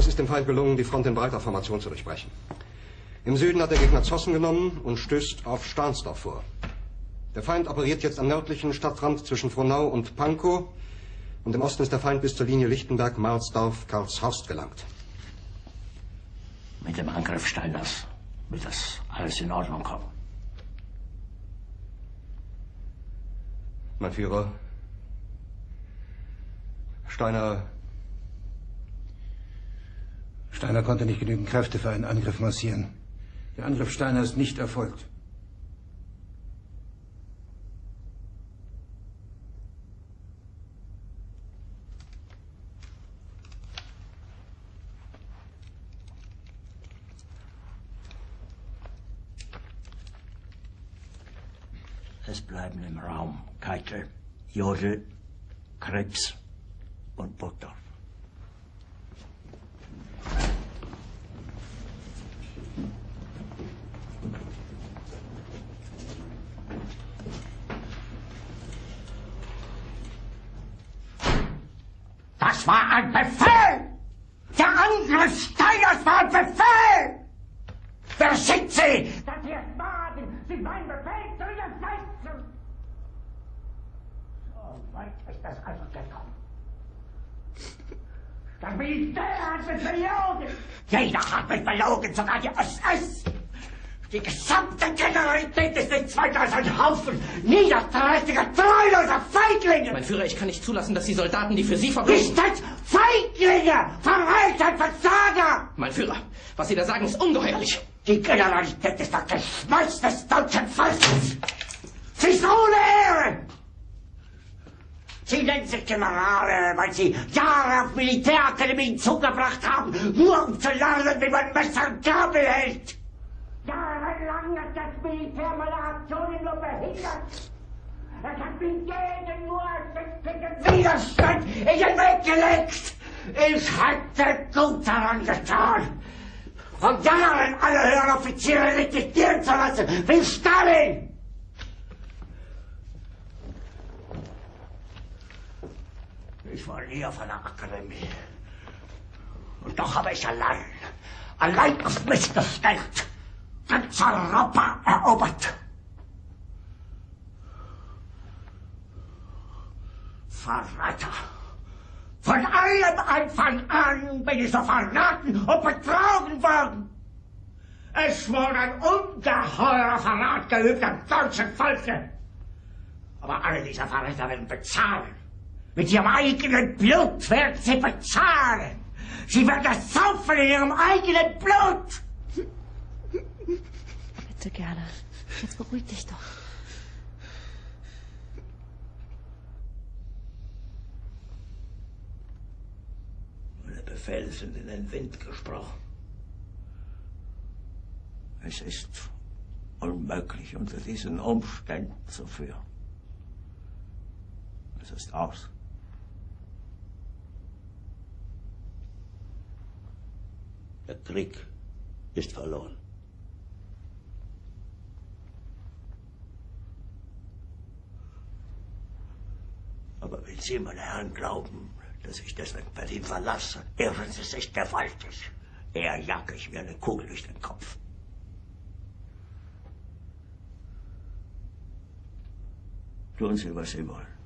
Es ist dem Feind gelungen, die Front in breiter Formation zu durchbrechen. Im Süden hat der Gegner Zossen genommen und stößt auf Stahnsdorf vor. Der Feind operiert jetzt am nördlichen Stadtrand zwischen Frohnau und Pankow. Und im Osten ist der Feind bis zur Linie Lichtenberg-Marsdorf-Karlshorst gelangt. Mit dem Angriff Steiners wird das alles in Ordnung kommen. Mein Führer, Steiner. Steiner konnte nicht genügend Kräfte für einen Angriff massieren. Der Angriff Steiner ist nicht erfolgt. Es bleiben im Raum Keitel, Jodl, Krebs und Burgdorf. Das war ein Befehl! Der Angriff Steiners war ein Befehl! Wer schickt Sie? Das hier Magen sind mein Befehl zu widersetzen! So weit ist das also gekommen. Das Militär hat mich belogen! Jeder hat mich belogen, sogar die SS! Die gesamte Generalität ist nichts weiter als ein Haufen niederträchtiger, treuloser Feiglinge! Mein Führer, ich kann nicht zulassen, dass die Soldaten, die für Sie verbringen... als Feiglinge! Verreiter, Versager! Mein Führer, was Sie da sagen, ist ungeheuerlich. Die Generalität ist das Geschmeiß des deutschen Volkes! Sie ist ohne Ehre! Sie nennen sich Generale, weil Sie Jahre auf Militärakademien zugebracht haben, nur um zu lernen, wie man Messer und Gabel hält! Jahrelang hat das Militär meine Aktionen nur behindert! Es hat mich jeden nur ersichtlichen Widerstand in den Weg gelegt! Ich hätte gut daran getan, von Jahren alle höheren Offiziere liquidieren zu lassen, wie Stalin! Ich war nie auf einer Akademie. Und doch habe ich allein, allein auf mich gestellt, ganz Europa erobert. Verräter! Von allem Anfang an bin ich so verraten und betrogen worden. Es wurde ein ungeheurer Verrat geübt am deutschen Volke. Aber alle diese Verräter werden bezahlen. Mit ihrem eigenen Blut werden sie bezahlen. Sie werden das saufen in ihrem eigenen Blut. Bitte gerne. Jetzt beruhig dich doch. Sind in den Wind gesprochen. Es ist unmöglich, unter diesen Umständen zu führen. Es ist aus. Der Krieg ist verloren. Aber wenn Sie, meine Herren, glauben, dass ich deswegen Berlin verlasse, irren Sie sich gewaltig. Eher jage ich mir eine Kugel durch den Kopf. Tun Sie, was Sie wollen.